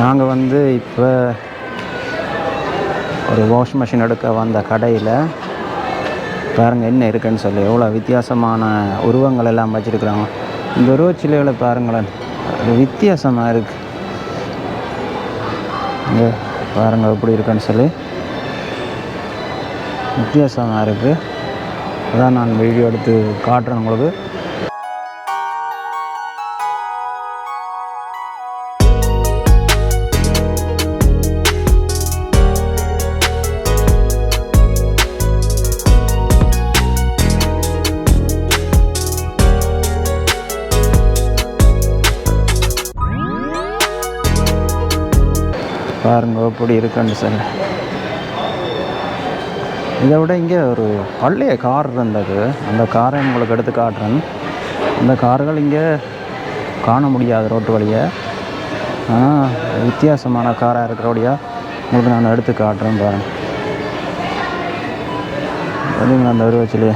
நாங்கள் வந்து இப்போ ஒரு வாஷ் மிஷின் எடுக்க வந்த கடையில் பாருங்கள் என்ன இருக்குன்னு சொல்லி எவ்வளோ வித்தியாசமான உருவங்கள் எல்லாம் வச்சுருக்குறாங்க. இந்த உருவச்சிலைகளை பாருங்களேன் அது வித்தியாசமாக இருக்குது இங்கே பாருங்கள் எப்படி இருக்குன்னு சொல்லி. வித்தியாசமாக இருக்குது அதான் நான் வீடியோ எடுத்து காட்டுறேன் உங்களுக்கு. பாருங்க எப்படி இருக்குன்னு சொல்லி. இதை விட இங்கே ஒரு பழைய கார் இருந்தது. அந்த காரை உங்களுக்கு எடுத்து காட்டுறேன். அந்த கார்கள் இங்கே காண முடியாது ரோட்டு வழியை. ஆனால் வித்தியாசமான காராக இருக்கிறபடியா உங்களுக்கு நான் எடுத்து காட்டுறேன் பாருங்க. அந்த உருவச்சிலையே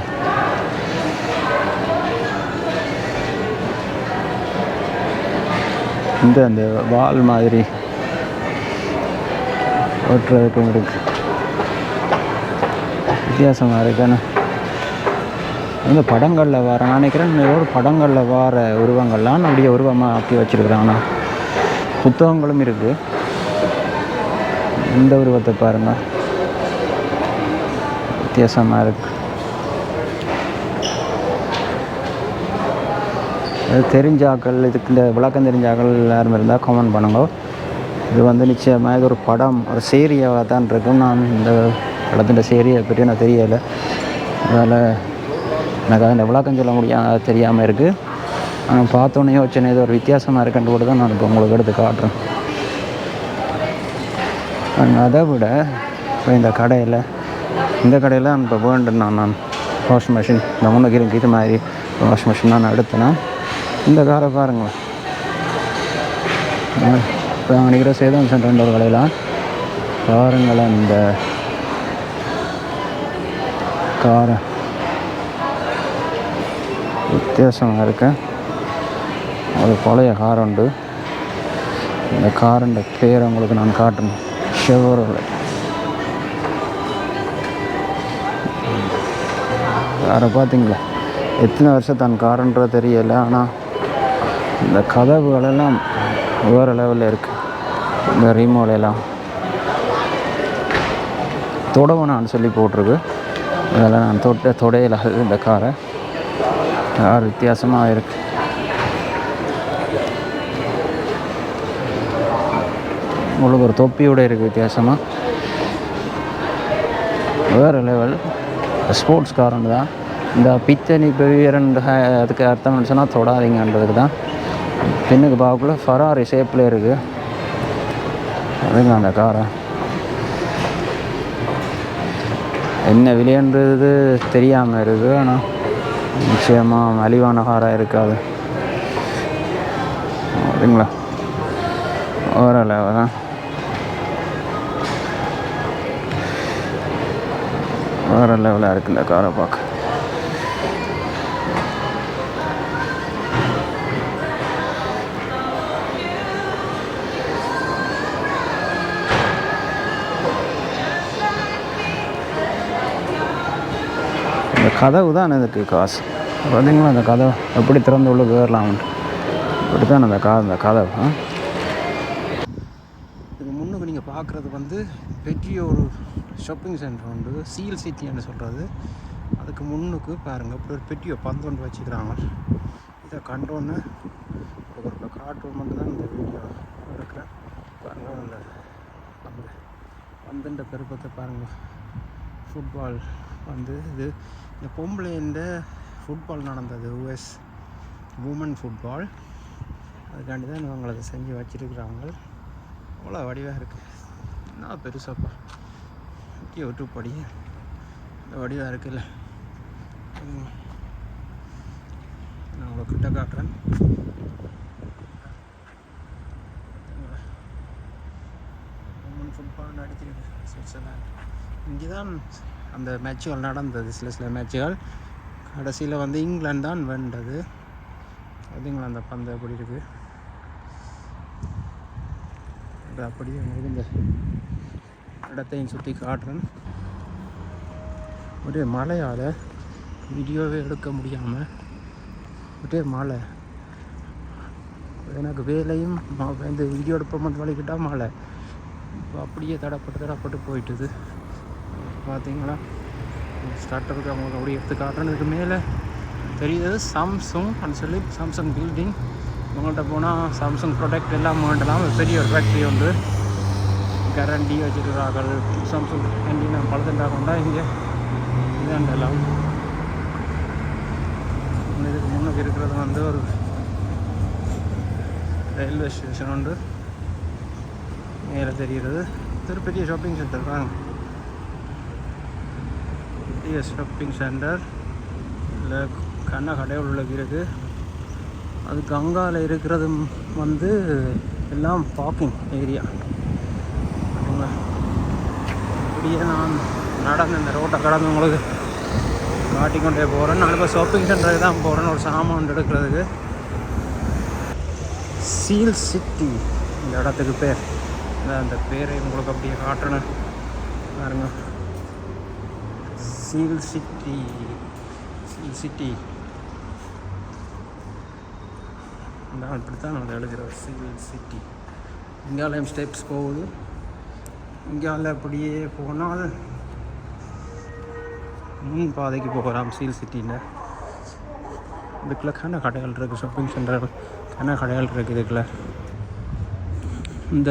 இந்த அந்த வால் மாதிரி ஓட்டுறதுக்கும் இருக்குது வித்தியாசமாக இருக்குன்னு. இந்த படங்களில் வர நான் நினைக்கிறேன் ஒரு படங்களில் வர உருவங்கள்லாம் அப்படியே உருவமாக ஆக்கி வச்சுருக்குறாங்க புத்தகங்களும் இருக்குது இந்த உருவத்தை பாருங்கள் வித்தியாசமாக இருக்கு. அது தெரிஞ்சாக்கள் இதுக்கு இந்த விளக்கம் தெரிஞ்சாக்கள் யாரும் இருந்தால் கமெண்ட் பண்ணுங்க. இது வந்து நிச்சயமாக இது ஒரு படம் ஒரு சீரியவாக தான் இருக்கும். நான் இந்த படத்தின் சீரியை பற்றி நான் தெரியலை. அதனால் எனக்கு அதில் விளக்கம் சொல்ல முடியாது தெரியாமல் இருக்குது ஆனால் பார்த்தோன்னே யோசனை இது ஒரு வித்தியாசமாக இருக்குன்னு கூட தான் நான் இப்போ உங்களுக்கு எடுத்து காட்டுறேன். அதை விட இப்போ இந்த கடையில் இந்த கடையில் நான் இப்போ வேண்டுன்னு நான் நான் வாஷிங் மிஷின் இந்த முன்னுக்கு இது மாதிரி வாஷிங் மிஷின் நான் எடுத்தேன்னா இந்த காரை பாருங்களேன். இப்போ நாங்கள் நிற்கிற சேதம் சென்ற ஒரு கடையில். பாருங்களேன் இந்த காரை வித்தியாசமாக இருக்கு. ஒரு பழைய கார் உண்டு. இந்த காரண்ட பேர் உங்களுக்கு நான் காட்டணும் ஷெவரோல காரை பார்த்தீங்களா எத்தனை வருஷம் தான் காரன்றது தெரியலை. ஆனால் இந்த கதவுகளெல்லாம் வேறு லெவலில் இருக்குது இந்த ரீமோலையெல்லாம் தொடவனான்னு சொல்லி போட்டிருக்கு. அதெல்லாம் நான் தொட்ட தொடையில். இந்த காரை கார் வித்தியாசமாக இருக்கு. உங்களுக்கு ஒரு தொப்பியோட இருக்குது வித்தியாசமாக வேறு லெவல் ஸ்போர்ட்ஸ் காரன் தான். இந்த பித்தனி பெரியரன் அதுக்கு அர்த்தம் சொன்னால் தொடாதீங்கன்றதுக்கு தான். பின்னுக்கு பார்க்கக்குள்ள ஃபராரி ஷேப்பில் இருக்குது அதுங்க அந்த காரை என்ன விலைன்றது தெரியாமல் இருக்குது ஆனால் நிச்சயமாக மலிவான காராக இருக்காது. அப்படிங்களா ஓரளவு தான் வேறு லெவலாக இருக்குது இந்த காரை பார்க்க. கதவு தான் இதுக்கு காசு. பார்த்தீங்களா அந்த கதவு? எப்படி திறந்து உள்ள ஏறலாம்ன்ட்டு இப்படி தான் அந்த கா அந்த கதவு ஆ? இதுக்கு முன்னுக்கு நீங்கள் பார்க்குறது வந்து பெரிய ஒரு ஷாப்பிங் சென்டர் உண்டு சீல் சிட்டின்னு சொல்கிறது அதுக்கு முன்னுக்கு பாருங்கள் இப்படி ஒரு பெட்டியை பந்து ஒன்று வச்சுக்கிறாங்க. இதை கண்டோன்னு ஒரு காட்டுவோம் மட்டும் தான் இந்த வீடியோ எடுக்கிறேன். பாருங்கள் அந்த அந்த பந்துன்ற பெருப்பத்தை பாருங்கள் ஃபுட்பால் வந்து இது இந்த பொம்பளைந்த ஃபுட்பால் நடந்தது யூஎஸ் உமன் ஃபுட்பால் அதுக்காண்டி தான் இவங்களை அதை செஞ்சு வச்சிருக்கிறாங்க. அவ்வளோ வடிவாக இருக்குது என்ன பெருசாப்பா. முக்கிய ஒட்டு படி இந்த வடிவாக இருக்குல்ல. நான் உங்களை கிட்ட காட்டுறேன். உமன் ஃபுட்பால் நடிச்சிருக்கு சுவிட்சர்லாந்து இங்கே தான் அந்த மேட்சுகள் நடந்தது சில சில மேட்சுகள் கடைசியில் வந்து இங்கிலாந்து தான் வென்றது. அதுங்களா அந்த பந்து அப்படி இருக்குது அது அப்படியே உங்களுக்கு இந்த இடத்தையும் சுற்றி காட்டுறேன். ஒரே மழையால் வீடியோவே எடுக்க முடியாமல் ஒரே மழை. எனக்கு வேலையும் இந்த வீடியோ எடுப்ப மட்டும் வலிக்கிட்டா மழை. இப்போ அப்படியே தடப்பட்டு தடப்பட்டு போயிட்டுது. பார்த்தீங்களா? ஸ்டார்டருக்கு அவங்க அப்படி எடுத்து காட்டுறேன் இதுக்கு மேலே தெரியுது. சாம்சங் அப்படின்னு சொல்லி சாம்சங் பில்டிங் உங்கள்கிட்ட போனால் சாம்சங் ப்ராடக்ட் எல்லாம் வாங்கலாம் பெரிய ஒரு ஃபேக்ட்ரி உண்டு. கேரண்டி வச்சுருக்கிறார்கள். சாம்சங் கேண்டி நான் பழத்துண்டா கொண்டா இங்கே இதாண்ட எல்லாம். இதுக்கு முன்னுக்கு இருக்கிறது வந்து ஒரு ரயில்வே ஸ்டேஷன் உண்டு. மேலே தெரிகிறது ஒரு பெரிய ஷாப்பிங் சென்டர் தான். பெரிய ஷாப்பிங் சென்டர். இல்லை கண்ண கடைகள் உள்ள இருக்குது அது கங்காவில் இருக்கிறது வந்து எல்லாம் பார்க்கிங் ஏரியா சரிங்களா அப்படியே நான் நடந்து இந்த ரோட்டை கடந்து உங்களுக்கு காட்டிக்கொண்டே போகிறேன் நான் இப்போ ஷாப்பிங் சென்டருக்கு தான் போகிறேன் ஒரு சாமான் எடுக்கிறதுக்கு. சீல் சிட்டி இந்த இடத்துக்கு பேர். இந்த அந்த பேரை உங்களுக்கு அப்படியே காட்டணும் பாருங்கள் சீல் சிட்டி சீல் சிட்டி நான் இப்படி தான் அதை எழுதுகிறோம் சீல் சிட்டி இங்காலயம் ஸ்டெப்ஸ் போகுது. இங்கால அப்படியே போனால் முன் பாதைக்கு போகலாம் சீல் சிட்டியில் இதுக்குள்ள கன கடைகள் இருக்குது ஷாப்பிங் சென்டர் கன கடைகள் இருக்குது இதுக்குள்ள. இந்த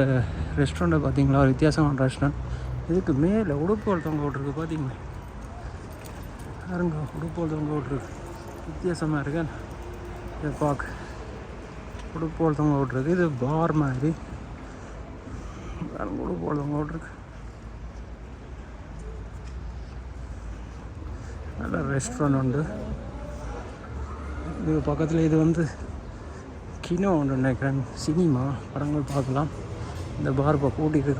ரெஸ்டாரண்ட்டை பார்த்தீங்களா ஒரு வித்தியாசமான ரெஸ்டாரண்ட் இதுக்கு மேலே உடுப்புகள் தொங்க விட்ருக்கு பார்த்தீங்களா பாருங்க உடுப்போல் தொங்க விட்ருக்கு வித்தியாசமாக இருக்கேன் இதை பார்க்க உடுப்போல் தொங்க விட்ருக்கு இது பார் மாதிரி. பாருங்க உடுப்போல் தொங்க விட்ருக்கு நல்ல ரெஸ்டாரண்ட் உண்டு. இது பக்கத்தில் இது வந்து கினோ ஒன்று நினைக்கிறேன். சினிமா படங்கள் பார்க்கலாம். இந்த பார் இப்போ கூட்டிகிட்டு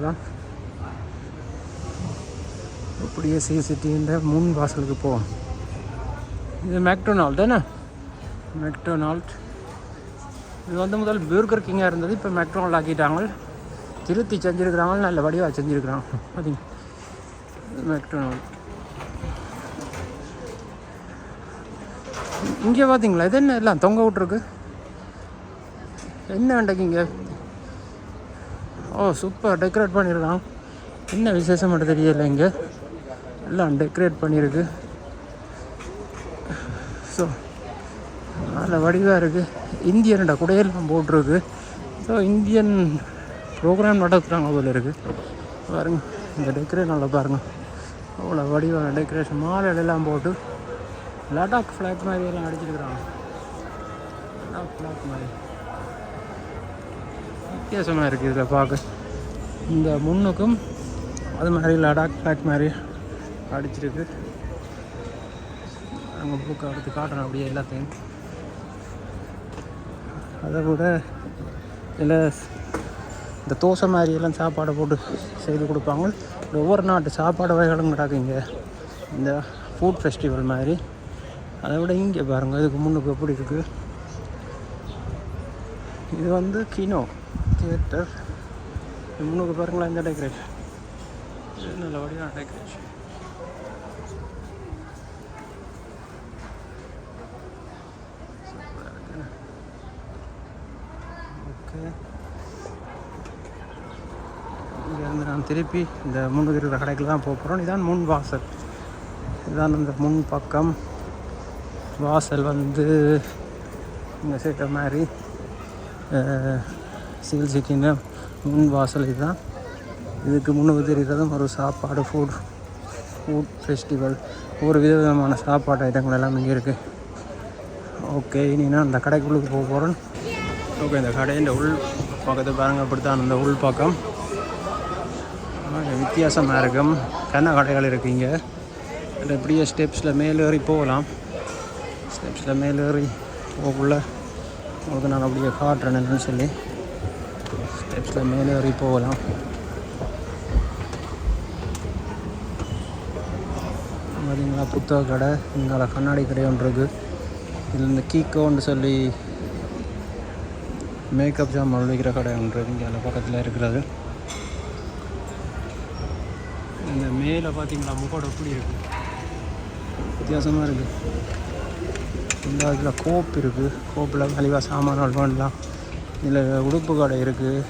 அப்படியே சி சிட்டின்ற முன் வாசலுக்கு போவோம் இது மெக்டொனால்ட் தானே மேக்டொனால்ட் இது வந்து முதல் பியூர்கர் கிங்காக இருந்தது இப்போ மெக்டொனால்ட் ஆக்கிட்டாங்க. திருத்தி செஞ்சுருக்கிறாங்க நல்ல வடிவாக செஞ்சுருக்கிறாங்க. பார்த்தீங்க மெக்டொனால்ட் இங்கே பார்த்தீங்களா இது என்ன எல்லாம் தொங்க விட்ருக்கு என்ன வேண்டைக்கு இங்கே? ஓ சூப்பர் டெக்கரேட் பண்ணியிருக்கான் என்ன விசேஷம் மட்டும் தெரியல இங்கே. எல்லாம் டெக்கரேட் பண்ணியிருக்கு. ஸோ நல்ல வடிவாக இருக்குது இந்தியனோட குடையெல்லாம் போட்டிருக்கு. ஸோ இந்தியன் ப்ரோக்ராம் நடத்துகிறாங்க போல இருக்குது பாருங்க இந்த டெக்கரேட் நல்லா பாருங்கள் அவ்வளோ வடிவான டெக்கரேஷன் மாலையிலலாம் போட்டு லடாக் ஃப்ளாக் மாதிரி எல்லாம் அடிச்சிருக்கிறாங்க. லடாக் ஃப்ளாக் மாதிரி. வித்தியாசமாக இருக்குது இதில் பார்க்க இந்த முன்னுக்கும் அது மாதிரி லடாக் ஃப்ளாக் மாதிரி. அடிச்சிருக்கு. அங்கே புக்கை எடுத்து காட்டுறோம் அப்படியே எல்லாத்தையும். அதை விட இதில் இந்த தோசை மாதிரியெல்லாம் சாப்பாடை போட்டு செய்து கொடுப்பாங்க. ஒவ்வொரு நாட்டு சாப்பாடு வகைகளும் கிடக்கு இங்கே. இந்த ஃபுட் ஃபெஸ்டிவல் மாதிரி. அதை விட இங்கே பாருங்கள் இதுக்கு முன்னுக்கு எப்படி இருக்குது இது வந்து கினோ தியேட்டர் முன்னுக்கு பாருங்களா இந்த டெக்கரேஷன் நல்லபடியாக டெக்கரேஷன் ஓகே நான் திருப்பி இந்த முன்னுக்கு இருக்கிற கடைக்கு தான் போக போகிறோம் இதான் முன் வாசல். இதுதான் அந்த முன் பக்கம். வாசல் வந்து இங்கே சேர்த்த மாதிரி சிவில் சிக்கின முன் வாசல் இதுதான். இதுக்கு முன்னுக்கு தெரிகிறதும் ஒரு சாப்பாடு ஃபுட் ஃபுட் ஃபெஸ்டிவல் ஒரு விதவிதமான சாப்பாடு ஐட்டங்கள் எல்லாம் இங்கே இருக்குது ஓகே இனி நான் அந்த கடைக்குள்ளுக்கு போக போகிறேன் ஓகே இந்த கடையின் உள் பக்கத்தை பாருங்க. அந்த உள் பக்கம். வித்தியாசமாக இருக்கும் கண்ண கடைகள் இருக்குது இங்கே. அதில் இப்படியே ஸ்டெப்ஸில் மேலேறி போகலாம். ஸ்டெப்ஸில் மேலேறி போகக்குள்ள உங்களுக்கு நான் அப்படியே காட்டுறேன்னு என்னன்னு சொல்லி. ஸ்டெப்ஸில் மேலேறி போகலாம். பார்த்தீங்களா புத்தக கடை இங்கே கண்ணாடி கடை ஒன்று இருக்குது இதில் இந்த கீக்கோன்னு சொல்லி மேக்கப் ஜாமான் விற்கிற கடை ஒன்று இங்கே பக்கத்தில் இருக்கிறது இந்த மேலே பார்த்தீங்களா முகோட எப்படி இருக்குது வித்தியாசமாக இருக்குது இந்த இதில் கோப் இருக்குது கோப்பில் கழிவாக சாமான்கள் பண்ணலாம் இதில் உடுப்பு கடை இருக்குது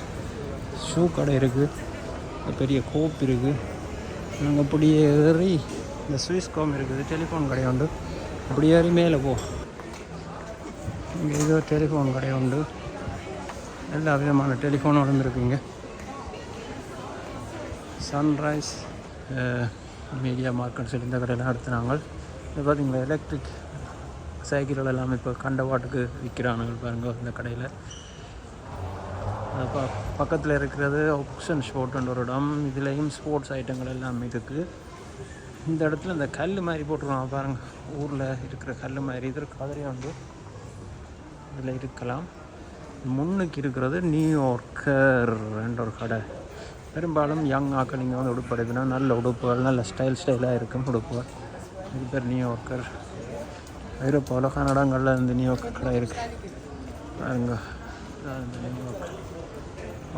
ஷூ கடை இருக்குது பெரிய கோப் இருக்குது நாங்கள் அப்படியே ஏறி இந்த சுவிஸ் கோம் இருக்குது. டெலிஃபோன் கடை உண்டு. அப்படி ஏறி மேலே போ. இங்கே ஏதோ டெலிஃபோன் கடை உண்டு. எல்லா விதமான டெலிஃபோனோடும் இருக்குங்க சன்ரைஸ். மீடியா மார்க்கெட் சொல்லி இந்த கடையில் நடத்துனாங்க. இது பார்த்தீங்களா எலக்ட்ரிக் சைக்கிள்கள் எல்லாம் இப்போ கண்டவாட்டுக்கு விற்கிறானுங்க பாருங்கள் இந்த கடையில். அப்போ பக்கத்தில் இருக்கிறது ஆப்ஷன் ஸ்போர்ட்ன்ற ஒரு இடம். இதுலேயும் ஸ்போர்ட்ஸ் ஐட்டங்கள் எல்லாமே இருக்குது இந்த இடத்துல இந்த கல் மாதிரி போட்டுருவாங்க பாருங்கள் ஊரில் இருக்கிற கல் மாதிரி. இது கதிரையும் வந்து இதில் இருக்கலாம். முன்னுக்கு இருக்கிறது நியூயார்க்கர் என்ற ஒரு கடை. பெரும்பாலும் யங் ஆக்கள் நீங்கள் வந்து உடுப்பு எடுக்குன்னா நல்ல உடுப்புகள் நல்ல ஸ்டைல் ஸ்டைலாக இருக்கும் உடுப்புகள் இது பேர் நியூயார்க்கர் ஐரோப்பாவில் கனடாங்களில் இந்த நியூயார்க் கடை இருக்குது பாருங்க. இதான்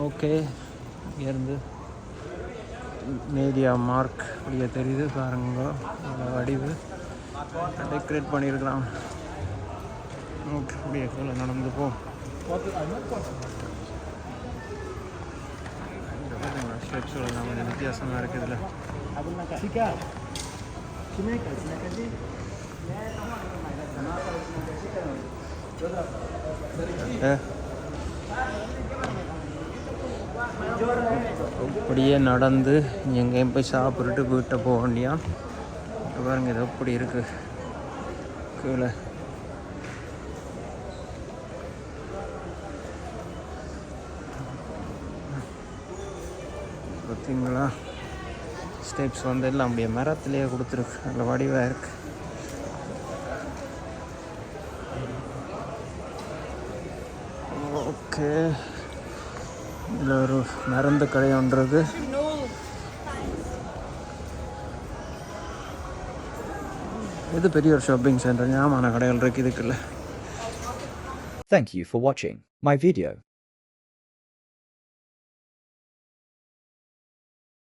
ஓகே இங்கேருந்து மீடியா மார்க் அப்படியே தெரியுது. பாருங்க. வடிவு. டெக்கரேட் பண்ணியிருக்கலாம். ஓகே அப்படியே நடந்து போ. ஸ்டெப்ஸோட நம்ம வித்தியாசமாக இருக்குது இதில் அப்படியே நடந்து எங்கேயும் போய் சாப்பிட்டுட்டு வீட்டை போக வேண்டியா பாருங்க இது எப்படி இருக்கு. கீழே. பார்த்தீங்களா? ஸ்டெப்ஸ் வந்து எல்லாம் அப்படியே மரத்துலேயே கொடுத்துருக்கு. நல்ல வடிவாக இருக்குது ஓகே. இதில் ஒரு மருந்து கடை ஒன்றது. இது பெரிய ஒரு ஷாப்பிங் சென்டர் ஞாபகம் கடைகள் இருக்கு இதுக்குள்ள. Thank you for watching my video.